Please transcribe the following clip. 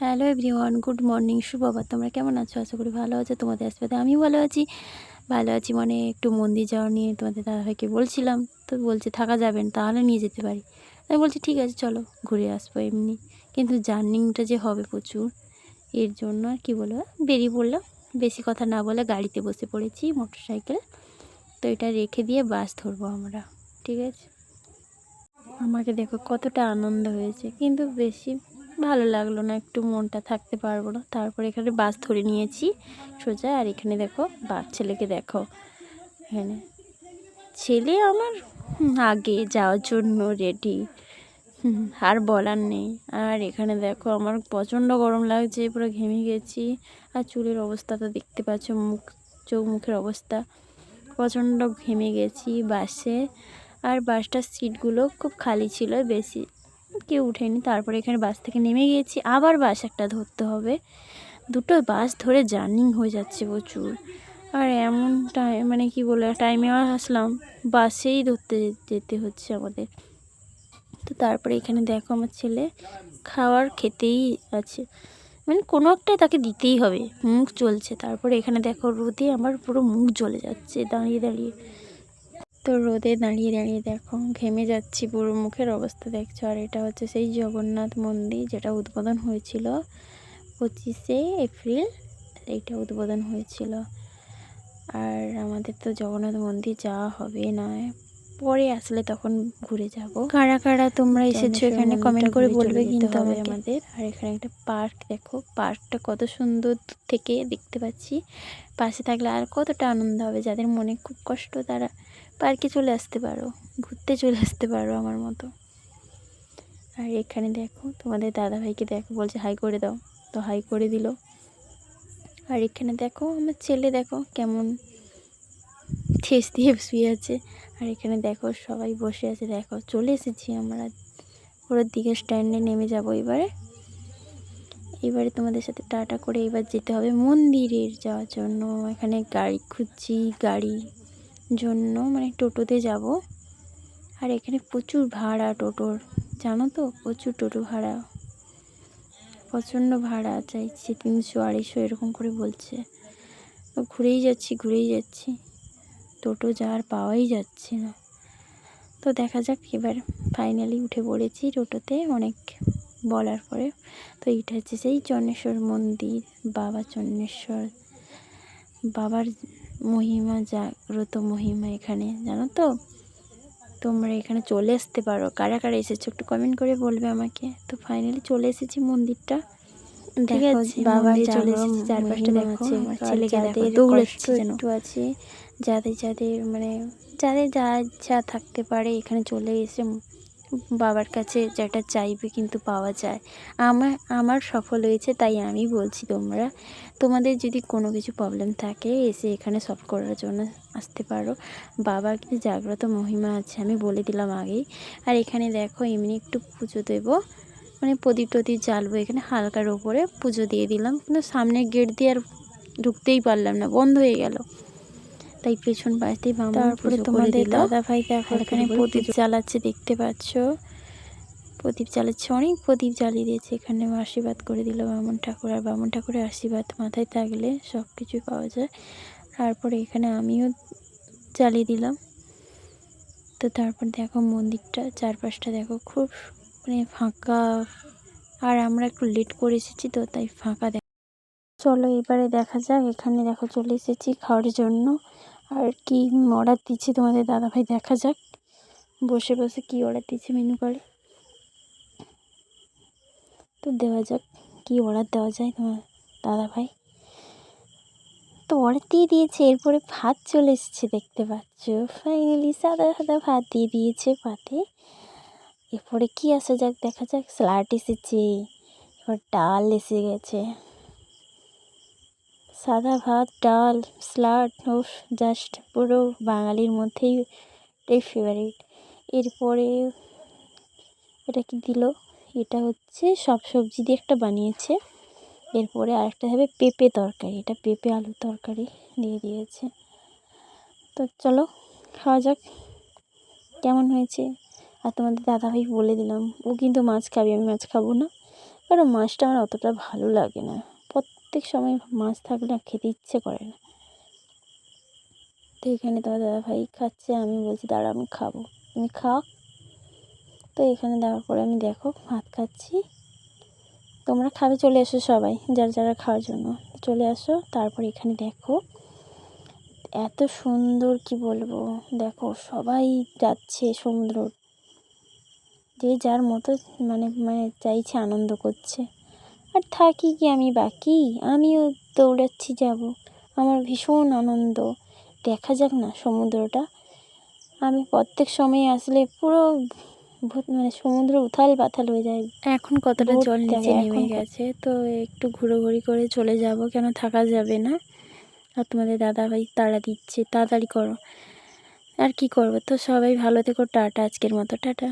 Hello everyone, good morning সুপ্রভাত তোমরা কেমন আছো? আশা করি ভালো আছো। তোমাদের আসবে আমি ভালো আছি। ভালো আছি মানে একটু মন্দির যাওয়া নিয়ে তোমাদের দাদাভাইকে বলছিলাম। তো বলছে, থাকা যাবেন তাহলে নিয়ে যেতে পারি। আমি বলছি, ঠিক আছে, চলো, ঘুরে আসব এমনি। কিন্তু জার্নিংটা যে হবে প্রচুর, এর জন্য আর কী বলব, বেরিয়ে পড়লাম। বেশি কথা না বলে গাড়িতে বসে পড়েছি মোটর সাইকেল তো এটা রেখে দিয়ে বাস ধরবো আমরা, ঠিক আছে? আমাকে দেখো কতটা আনন্দ হয়েছে। কিন্তু বেশি ভালো লাগল না, একটু মনটা থাকতে পারব না। তারপর এখানে বাস ধরে নিয়েছি সোজা, আর এখানে দেখো বাস ছেলেকে দেখো। এখানে ছেলে আমার আগে যাওয়ার জন্য রেডি আর বলার নেই। আর এখানে দেখো আমার প্রচণ্ড গরম লাগছে, পুরো ঘেমে গেছি। আর চুলের অবস্থা তো দেখতে পাচ্ছ, মুখ, চোখ মুখের অবস্থা। প্রচণ্ড ঘেমে গেছি বাসে। আর বাসটার সিটগুলো খুব খালি ছিল, বেশি কেউ উঠেনি। তারপরে এখানে বাস থেকে নেমে গিয়েছি। আবার বাস একটা ধরতে হবে। দুটো বাস ধরে জার্নিং হয়ে যাচ্ছে প্রচুর। আর এমন টাইম মানে কি বলে টাইমে আসলাম। বাসেই ধরতে যেতে হচ্ছে আমাদের। তো তারপরে এখানে দেখো আমার ছেলে খাওয়ার খেতেই আছে। মানে কোনো একটাই তাকে দিতেই হবে। মুখ চলছে তারপরে এখানে দেখো রোদে আমার পুরো মুখ জ্বলে যাচ্ছে দাঁড়িয়ে দাঁড়িয়ে। তো রোদে দাঁড়িয়ে দাঁড়িয়ে দেখো, ঘেমে যাচ্ছি, পুরো মুখের অবস্থা দেখছ। আর এটা হচ্ছে সেই জগন্নাথ মন্দির যেটা উদ্বোধন হয়েছিল পঁচিশে এপ্রিল, এইটা উদ্বোধন হয়েছিল। আর আমাদের তো জগন্নাথ মন্দির যাওয়া হবে না। পরে আসলে তখন ঘুরে যাব। কারা কারা তোমরা এসেছ এখানে কমেন্ট করে বলবে কিন্তু হবে আমাদের। আর এখানে একটা পার্ক দেখো পার্কটা কত সুন্দর দূর থেকে দেখতে পাচ্ছি। পাশে থাকলে আর কতটা আনন্দ হবে যাদের মনে খুব কষ্ট তারা পার্কে চলে আসতে পারো ঘুরতে চলে আসতে পারো আমার মতো। আর এখানে দেখো তোমাদের দাদাভাইকে দেখো বলছে হাই করে দাও। তো হাই করে দিল। আর এখানে দেখো আমার ছেলে দেখো কেমন ঠেস দিয়ে শুয়ে আছে। আর এখানে দেখো সবাই বসে আছে, দেখো চলে এসেছি আমরা। ওর দিকে স্ট্যান্ডে নেমে যাব এবারে। এবারে তোমাদের সাথে টাটা করে এবার যেতে হবে মন্দিরের যাওয়ার জন্য। এখানে গাড়ি খুঁজছি গাড়ি জন্য মানে টোটোতে যাব। আর এখানে প্রচুর ভাড়া টোটোর, জানো তো? প্রচুর টোটো ভাড়া। প্রচণ্ড ভাড়া, চাইছে তিনশো আড়াইশো এরকম করে বলছে। ঘুরেই যাচ্ছি ঘুরেই যাচ্ছি। টোটো যাওয়ার পাওয়াই যাচ্ছে না। তো দেখা যাক এবার ফাইনালি উঠে পড়েছি টোটোতে অনেক বলার পরে। তো এইটা হচ্ছে সেই চন্নেশ্বর মন্দির বাবা চন্নেশ্বর বাবার মহিমা জাগ্রত মহিমা এখানে জানো তো? তোমরা এখানে চলে আসতে পারো। কারা কারা এসেছ একটু কমেন্ট করে বলবে আমাকে। তো ফাইনালি চলে এসেছি মন্দিরটা। ঠিক আছে বাবা চলে এসেছি চারপাশটা দেখো ছেলেকে দেখো দৌড়াচ্ছে একটু আছে। যাদের যাদের মানে যাদের যা ইচ্ছা থাকতে পারে এখানে চলে এসে বাবার কাছে যেটা চাইবে কিন্তু পাওয়া যায়। আমার আমার সফল হয়েছে তাই আমি বলছি তোমরা, তোমাদের যদি কোনো কিছু প্রবলেম থাকে এসে এখানে সলভ করার জন্য আসতে পারো। বাবার কিন্তু জাগ্রত মহিমা আছে, আমি বলে দিলাম আগেই। আর এখানে দেখো এমনি একটু পুজো দেবো। মানে প্রদীপ টদীপ জ্বালবো এখানে হালকার ওপরে পুজো দিয়ে দিলাম। কিন্তু সামনের গেট দিয়ে আর ঢুকতেই পারলাম না, বন্ধ হয়ে গেল। তাই পেছন পাশ দিয়ে তারপরে তোমাদের দাদা ভাই দেখো এখানে প্রদীপ জ্বালাচ্ছে দেখতে পাচ্ছ? প্রদীপ জ্বালাচ্ছে অনেক প্রদীপ জ্বালিয়ে দিয়েছে। এখানে আশীর্বাদ করে দিল বামন ঠাকুর। আর বামন ঠাকুরের আশীর্বাদ মাথায় থাকলে সব কিছুই পাওয়া যায়। তারপরে এখানে আমিও জ্বালিয়ে দিলাম। তো তারপর দেখো মন্দিরটা চারপাশটা দেখো খুব মানে ফাঁকা। আর আমরা একটু লেট করে এসেছি তো তাই ফাঁকা দেখ চলো এবারে দেখা যাক, এখানে দেখো চলে এসেছি খাওয়ার জন্য। আর কি অর্ডার দিচ্ছে তোমাদের দাদাভাই দেখা যাক। বসে বসে কি অর্ডার দিচ্ছে মেনু করে তো দেওয়া যাক, কি অর্ডার দেওয়া যায় তোমার দাদাভাই। তো অর্ডার দিয়ে দিয়েছে, এরপরে ভাত চলে এসেছে দেখতে পাচ্ছ। ফাইনালি সাদা সাদা ভাত দিয়ে দিয়েছে পাতে। এরপরে কি আসা যাক, দেখা যাক স্যালাড এসেছে, এবার ডাল এসে গেছে। সাদা ভাত, ডাল স্যালাড ও জাস্ট পুরো বাঙালির মধ্যেই এটাই ফেভারিট এরপরে এটা কি দিল? এটা হচ্ছে সব সবজি দিয়ে একটা বানিয়েছে। এরপরে আরেকটা হবে পেঁপে তরকারি। এটা পেঁপে আলু তরকারি দিয়ে দিয়েছে। তো চলো, খাওয়া যাক। কেমন হয়েছে? আর তোমাদের দাদাভাই বলে দিলাম, ও কিন্তু মাছ খাবে, আমি মাছ খাব না। কারণ মাছটা আমার অতটা ভালো লাগে না। প্রত্যেক সময় মাছ থাকলে খেতে ইচ্ছে করে না। তো এখানে তোমার দাদা ভাই খাচ্ছে, আমি বলছি দাঁড়া আমি খাব। তুমি খাও? তো এখানে দেওয়ার পরে আমি দেখো, ভাত খাচ্ছি। তোমরা খাবে, চলে এসো সবাই, যারা যারা খাওয়ার জন্য। চলে আসো, তারপর এখানে দেখো, এত সুন্দর কি বলব, দেখো, সবাই যাচ্ছে সমুদ্র। যে যার মতো মানে মানে চাইছে, আনন্দ করছে। আর থাকি কি আমি বাকি? আমিও দৌড়াচ্ছি যাব। আমার ভীষণ আনন্দ। দেখা যাক না সমুদ্রটা। আমি প্রত্যেক সময় আসলে পুরো ভূত- মানে সমুদ্র উথাল পাথাল হয়ে যায়। এখন কতটা জল নিচে নেমে গেছে? তো একটু ঘুরোঘুরি করে চলে যাব কেন থাকা যাবে না? আর তোমাদের দাদা ভাই তাড়া দিচ্ছে। তাড়াতাড়ি করো। আর কি করব? তো সবাই ভালো থেকো টাটা আজকের মতো। টাটা।